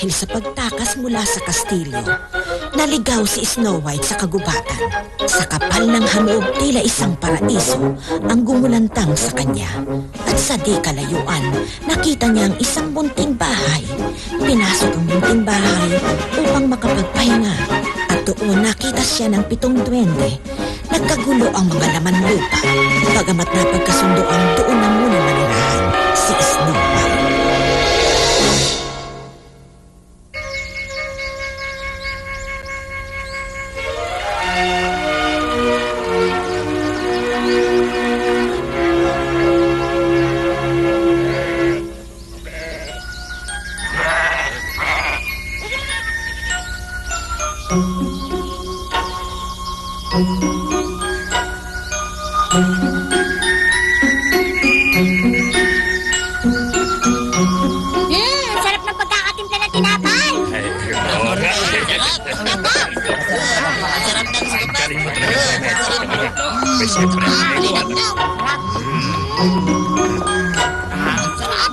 dahil sa pagtakas mula sa kastilyo, naligaw si Snow White sa kagubatan. Sa kapal ng hamog, tila isang paraiso ang gumulantang sa kanya. At sa di kalayuan, nakita niya ang isang munting bahay. Pinasok ang munting bahay upang makapagpahinga. At doon nakita siya ng pitong duwende. Nagkagulo ang mga laman lupa. Bagamat napagkasundo ang doon na muna nanirahan si Snow White.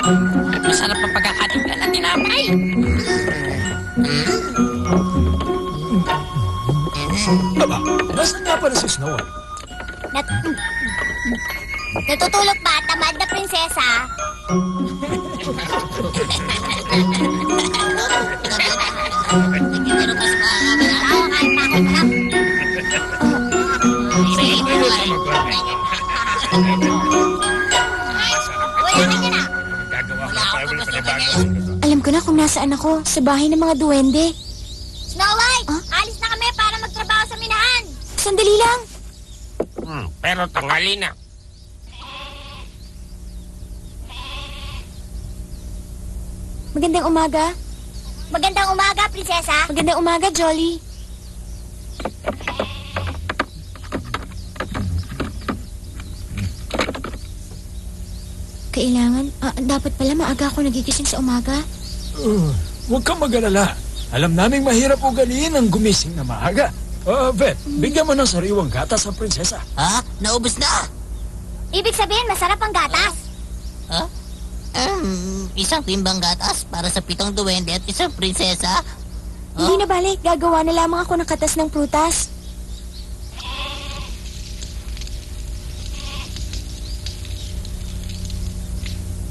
At masarap ang pagkakatimpla ng tinapay. Aba, nasaan nga pala si Snow White? Nat Natutulog ba, tamad na prinsesa? nasaan ako. Sa bahay ng mga duwende. Snow White, alis na kami para magtrabaho sa minahan. Sandali lang. Hmm, pero tanghali na. Magandang umaga. Magandang umaga, prinsesa. Magandang umaga, Jolly. Kailangan, ah, dapat pala maaga ako nagigising sa umaga. Uh, huwag kang mag-alala. Alam naming mahirap ugaliin ang gumising na maaga. Uh, Vet, bigyan mo ng sariwang gatas ang prinsesa. Ha? Naubos na? Ibig sabihin, masarap ang gatas. Ha? Um, isang timbang gatas para sa pitong duwende at isang prinsesa. Hindi na balik, gagawa na lamang ako ng katas ng prutas.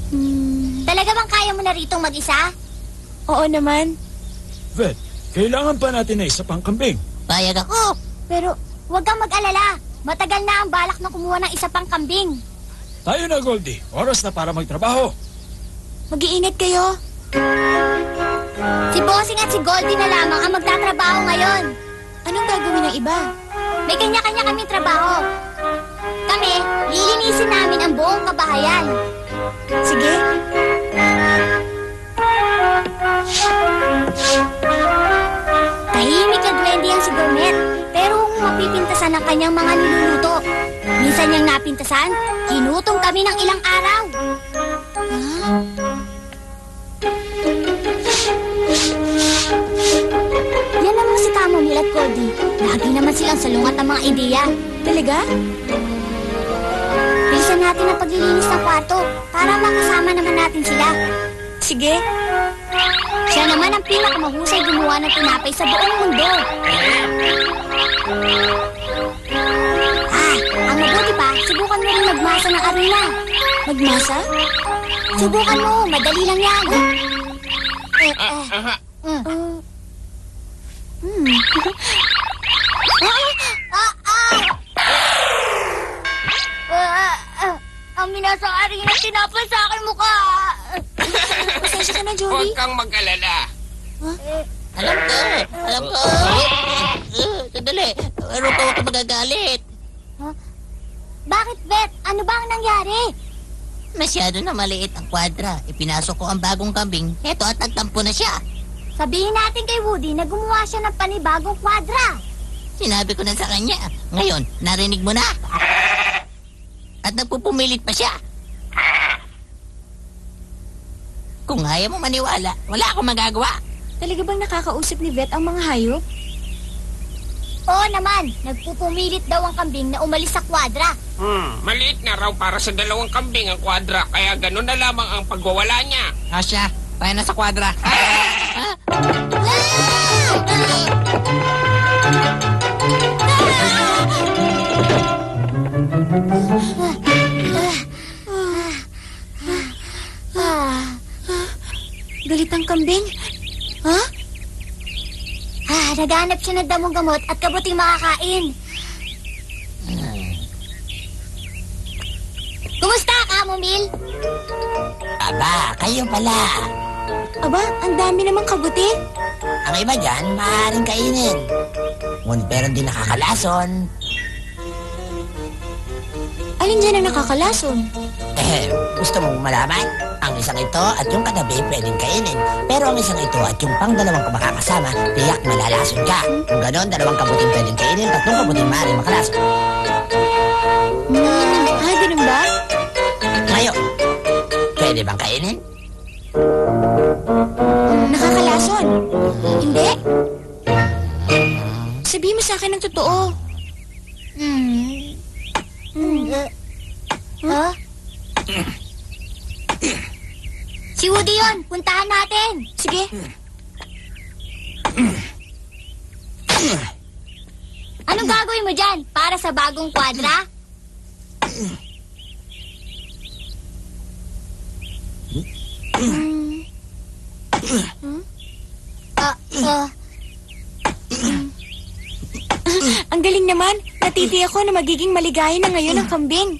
Hmm, Talaga bang kaya mo na ritong mag-isa? Oo naman. Vet, kailangan pa natin na isa pang kambing. Payag ako. Pero huwag kang mag-alala. Matagal na ang balak na kumuha ng isa pang kambing. Tayo na, Goldie. Oras na para magtrabaho. Mag-iingat kayo. Si Bossing at si Goldie na lamang ang magtatrabaho ngayon. Anong gagawin ng iba? May kanya-kanya kaming trabaho. Kami, lilinisin namin ang buong kabahayan. Sige. Tahimik na duwende yan si Gourmet, pero mapipintasan ang kanyang mga niluluto. Minsan niyang napintasan, kinutong kami ng ilang araw. Yan naman si Camomile at Cody. Lagi naman silang salungat ng mga ideya. Talaga? Bilisan natin ang paglilinis ng kwarto para makasama naman natin sila. Sige. Siya naman ang pinakamahusay gumawa ng tinapay sa buong mundo. Ah, ang mabuti pa, subukan mo rin magmasa ng arena. Magmasa? Subukan mo, madali lang yan. Eh, eh, Aha. mm. Uh, Ah, ah! Ah, ah, ang minasang arena tinapay sa akin mukha. Pasensya ka na, Huwag Jolly. kang mag-alala. Alam ko. Alam ko. Uh, sandali. Pero pa ako magagalit. Bakit, Bet? Ano ba ang nangyari? Masyado na maliit ang kwadra. Ipinasok ko ang bagong kambing. Eto at nagtampo na siya. Sabihin natin kay Woody na gumawa siya ng panibagong kwadra. Sinabi ko na sa kanya. Ngayon, narinig mo na. At nagpupumilit pa siya. Kung ayaw mo maniwala, wala akong magagawa. Talaga bang nakakausap ni Vet ang mga hayop? Oo naman, nagpupumilit daw ang kambing na umalis sa kwadra. Hmm, maliit na raw para sa dalawang kambing ang kwadra, kaya ganun na lamang ang pagwawala niya. Asya, Tayo na sa kwadra. Galit ang kambing. Ha? Ah, naghanap siya ng damong gamot at kabuting makakain. Kumusta, Kamomil? Aba, kayo pala. Aba, ang dami namang kabuti. Ang iba dyan, maaaring kainin. Ngunit meron din nakakalason. Alin dyan ang nakakalason? Eh, gusto mong malaman? Ang isang ito at yung katabi pwedeng kainin. Pero ang isang ito at yung pang dalawang makakasama, tiyak malalason ka. Kung ganon, dalawang kabuting pwedeng kainin, tatlong kabuting maaaring makalason. Hmm, ha, ganun ba? Ngayon, pwede bang kainin? Nakakalason. Hindi. Sabihin mo sa akin ng totoo. Hmm. Hmm. Huh? Si Woody yun! Puntahan natin! Sige. Anong gagawin mo dyan? Para sa bagong kwadra? Ah, ah, Ang galing naman. Natiti ako na magiging maligaya na ngayon ang kambing.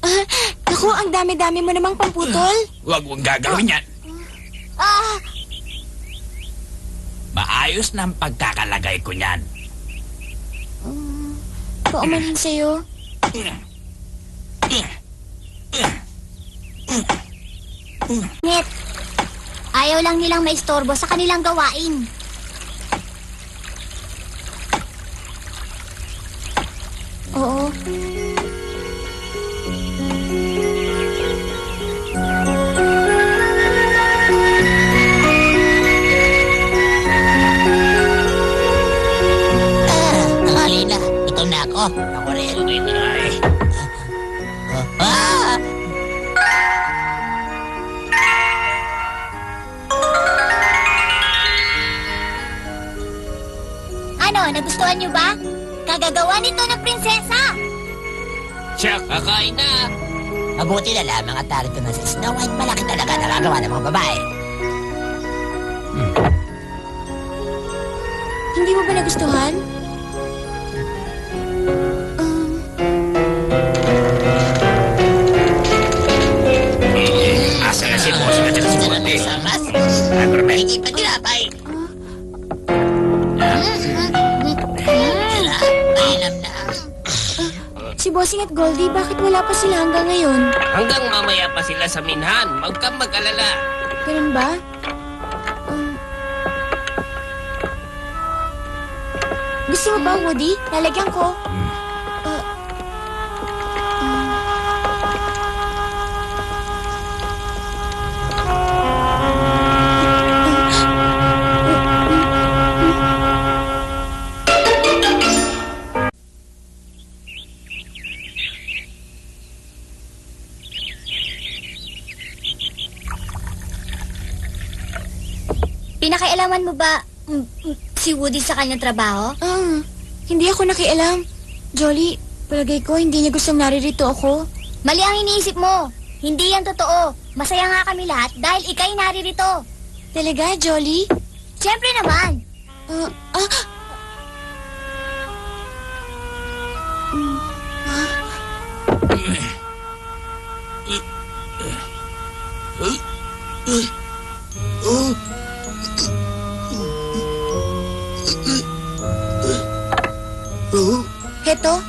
Ah, naku, ang dami-dami mo namang pamputol. Huwag mong gagawin yan. ah, Maayos na ang pagkakalagay ko niyan. Paumanhin sa'yo. Net. Ayaw lang nilang maistorbo sa kanilang gawain. Oo. Mabuti na lamang at narito na si Snow White. Malaki talaga nagagawa ng mga babae. Hindi mo ba nagustuhan? Bossing at Goldie, bakit wala pa sila hanggang ngayon? Hanggang mamaya pa sila sa minhan. Huwag kang mag-alala. Ganun ba? Um, gusto mo ba, Woody? Lalagyan ko. Pinakailaman mo ba mm, mm, si Woody sa kanyang trabaho? ah, hindi ako nakialam. Jolly, palagay ko hindi niya gustong naririto ako. Mali ang iniisip mo. Hindi yan totoo. Masaya nga kami lahat dahil ikay naririto. Talaga, Jolly? Siyempre naman. Ah, ah, Heto?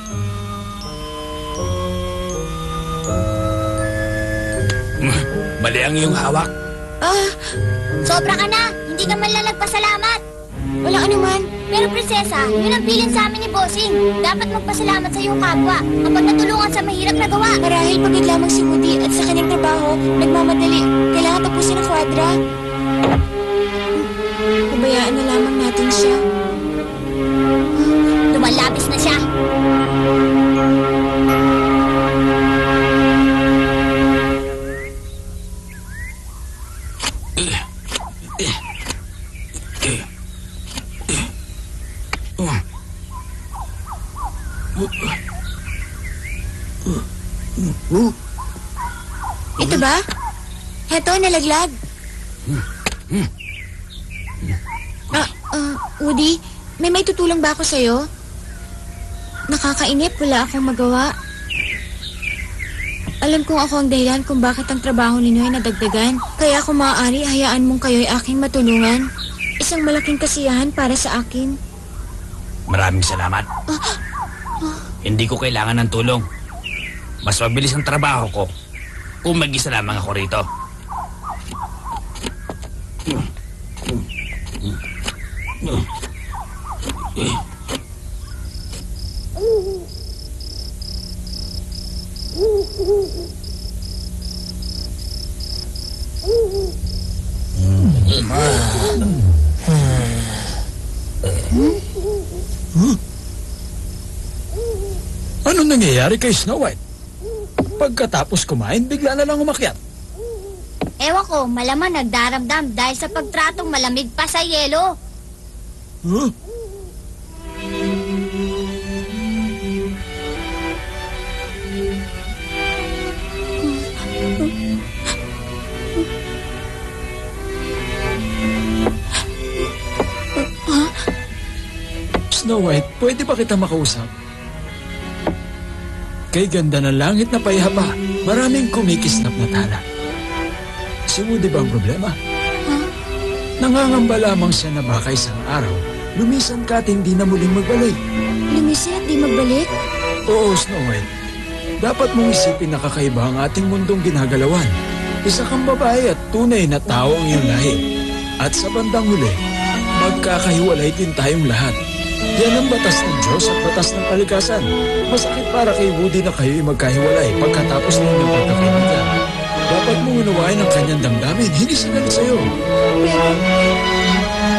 Mali ang iyong hawak. Ah, Sobra ka na. Hindi ka man lang nagpasalamat. wala anuman. Pero prinsesa, yun ang bilin sa amin ni Bossing. Dapat magpasalamat sa iyong kapwa kapag natulungan sa mahirap na gawa. Marahil pagod lamang si Woody at sa kanyang trabaho, nagmamadali. Kailangan tapusin ang kwadra. Pabayaan na lamang natin siya. Heto, nalaglag. Ah, ah, Woody, may may tutulong ba ako sa'yo? Nakakainip, wala akong magawa. Alam kong ako ang dahilan kung bakit ang trabaho ninyo ay nadagdagan. Kaya kung maaari, hayaan mong kayo'y aking matulungan. Isang malaking kasiyahan para sa akin. Maraming salamat. Hindi ko kailangan ng tulong. Mas mabilis ang trabaho ko kung mag-isa lamang ako rito. Anong nangyayari kay Snow White? Pagkatapos kumain, bigla na lang umakyat. Ewan ko, malaman nagdaramdam dahil sa pagtratong malamig pa sa yelo. Huh? Snow White, pwede ba kita makausap? Kay ganda ng langit na payapa, maraming kumikislap na tala. Si Woody ba ang problema? Nangangamba lamang siya na baka isang araw, lumisan ka at hindi na muling magbalik. Lumisin at di magbalik? Oo, Snow White. Dapat mong isipin na kakaiba ang ating mundong ginagalawan. Isa kang babae at tunay na tao ang iyong lahi. At sa bandang huli, magkakahiwalay din tayong lahat. Yan ang batas ng Diyos at batas ng kalikasan. Masakit para kay Woody na kayo'y magkahiwalay pagkatapos ng inyong pagkakaibigan. Dapat mong unawain ang kanyang damdamin, hindi sa galit sa'yo.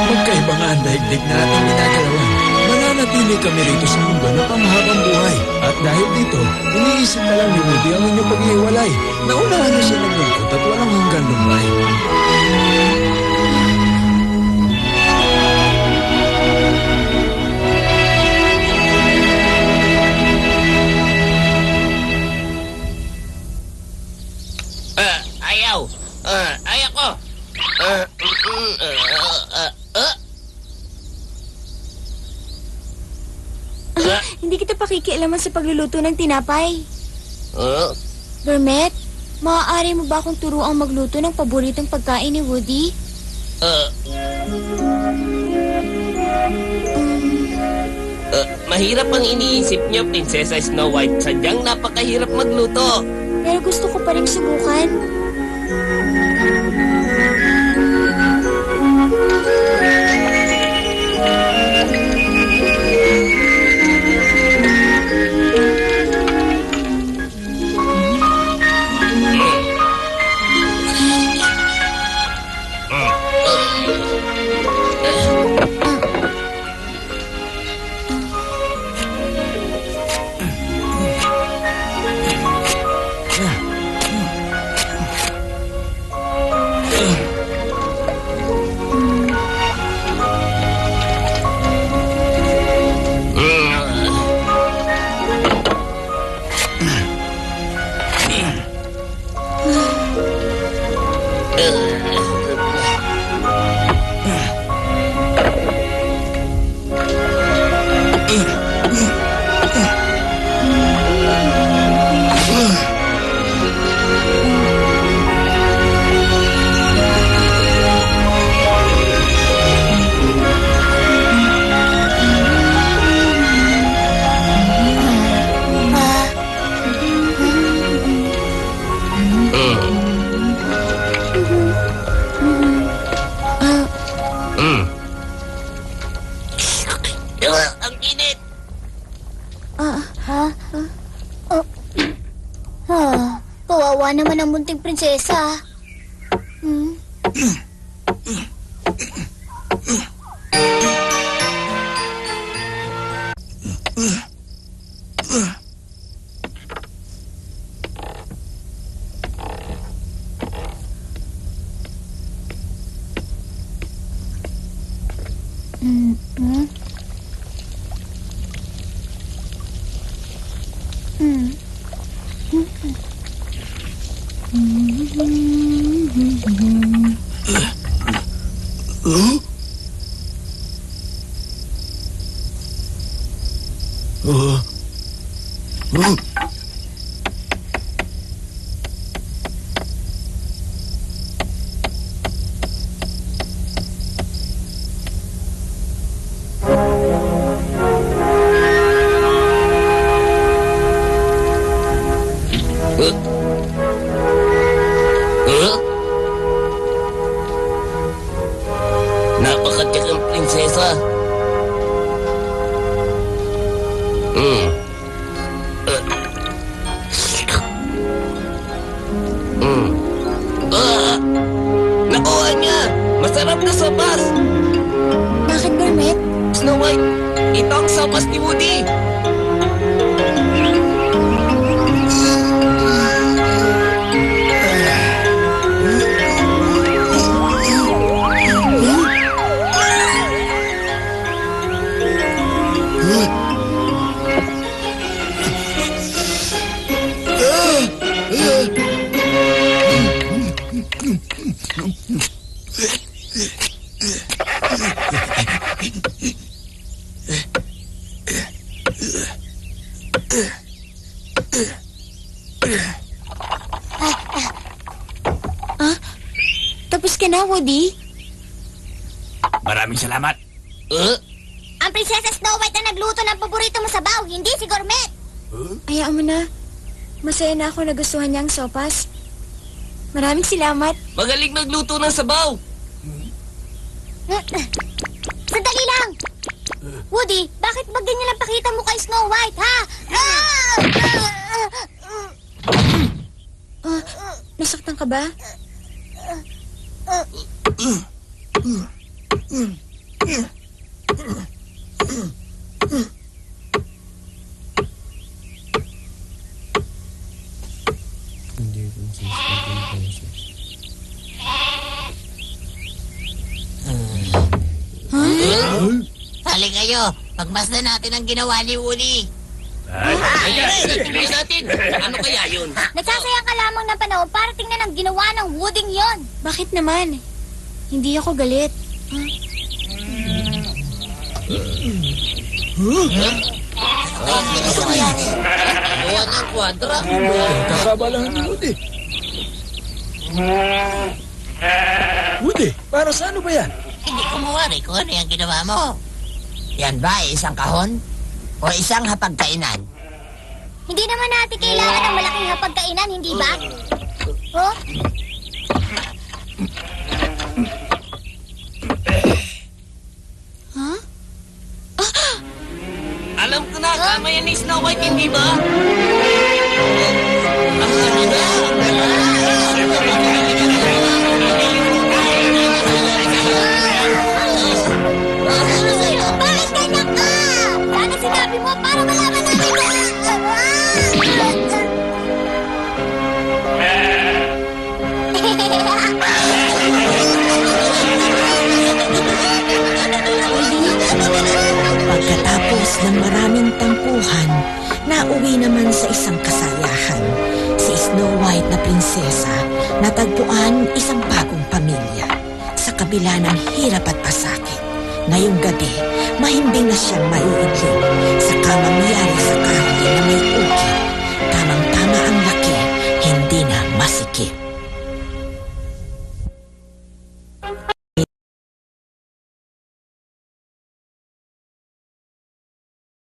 Magkaiba nga ang daigdig na ating ginagalawan. Mananatili kami rito sa mundo na panghabang buhay. At dahil dito, iniisip na lang ni Woody ang inyong paghihiwalay. Naunahan na siya ng lungkot at walang hanggang lumay. Ayaw. Ah, ayaw ko. Ah, mm, mm, ah, ah, ah. Hindi kita pakikialaman sa pagluluto ng tinapay. Ah, Bermet, maaari mo ba akong turuang magluto ng paboritong pagkain ni Woody? ah. Ah, mahirap ang iniisip niyo, Prinsesa Snow White. Sadyang napakahirap magluto. Pero gusto ko pa rin subukan. ముందు ఇప్పుడు చేసా? Mm-hmm. Huh? Na, Woody? Maraming salamat. Huh? Ang Prinsesa Snow White na nagluto ng paborito mo sa baw, hindi si Gourmet. Hayaan mo na. Masaya na ako nagustuhan niya ang sopas. Maraming salamat. Magaling magluto ng sabaw! Sandali lang! Woody, bakit ba ganyan lang pakita mo kay Snow White, ha? Ah! Ah, nasaktan ka ba? Hali kayo, pagmasdan natin ang ginawa ni Woody. Ay, tingnan natin! Ano kaya yun? Nagsasayang ka lamang ng panahon para tingnan ang ginawa ng wooding yon. Bakit naman? Hindi ako galit. Ano nangyari? Gawa ng kwadra. Kakabalahan ni Woody. Woody, para sa ano ba yan? Hindi ko mawari kung ano yung ginawa mo. Yan ba isang kahon? O isang hapagkainan? Hindi naman natin kailangan ng malaking hapagkainan, hindi ba? Oh? Alam ko na, tama yan ni Snow White, hindi ba? Ang ano Pagkatapos ng maraming tampuhan, nauwi naman sa isang kasayahan. Si Snow White na prinsesa natagpuan isang bagong pamilya. Sa kabila ng hirap at pasakit, ngayong gabi, mahimbing na siyang maiidlip sa kamang yari